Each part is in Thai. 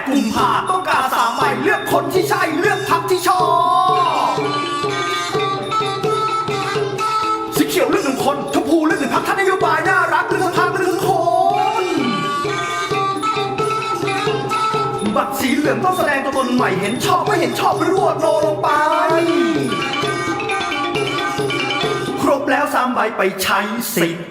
8 กุมภาต้องการสามใหม่เลือกคนที่ใช่เลือกพักที่ชอบสีเขียวเลือกหนึ่งคนชมพูเลือกหนึ่งพักท่านนโยบายน่ารักเลือกทั้งพักเลือกทั้งคนบัตรสีเหลืองต้องแสดงตัวตนใหม่เห็นชอบไม่เห็นชอบรวดโนลงไปครบแล้วสามใบไปใช้สิทธิ์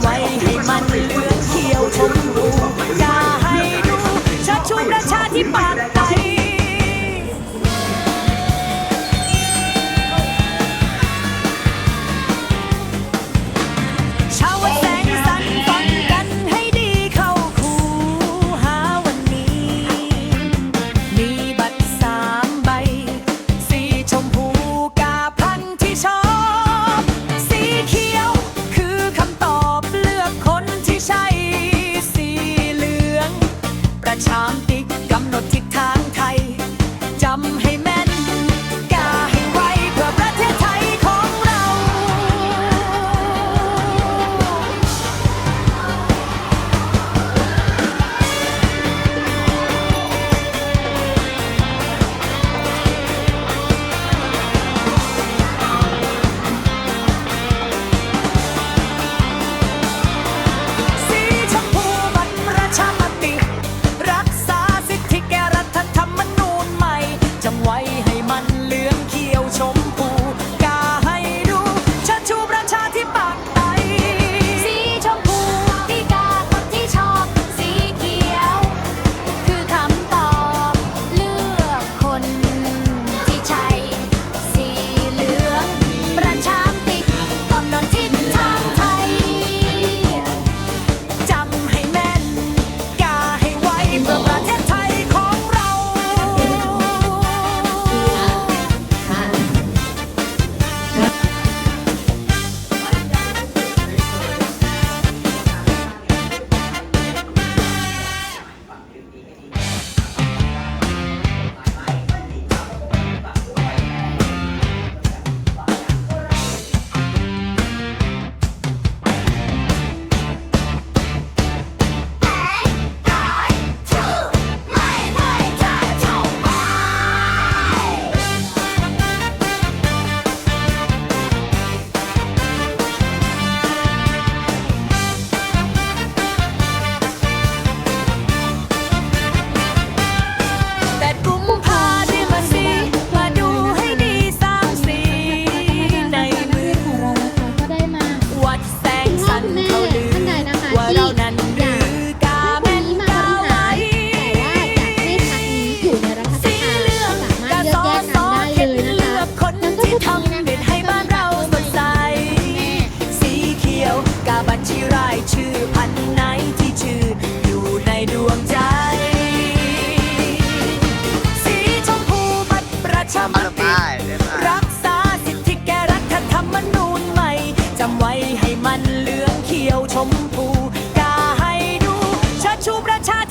some way.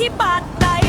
ธิปัตย์ไ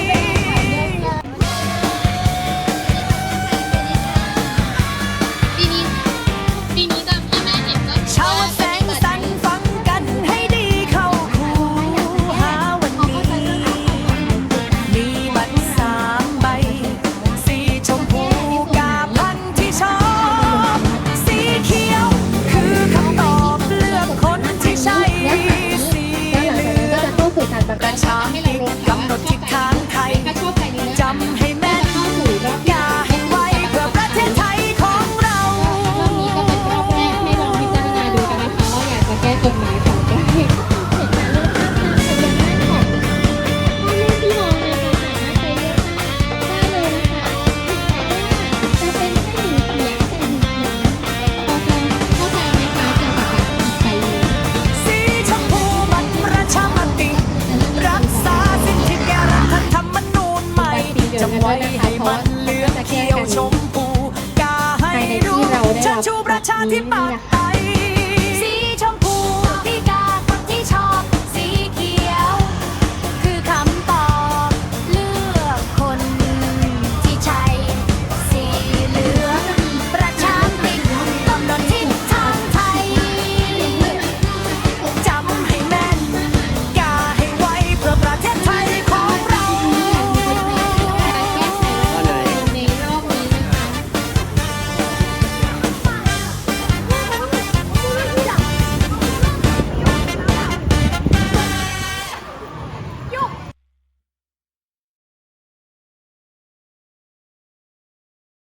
ชูประชาธิปัตย์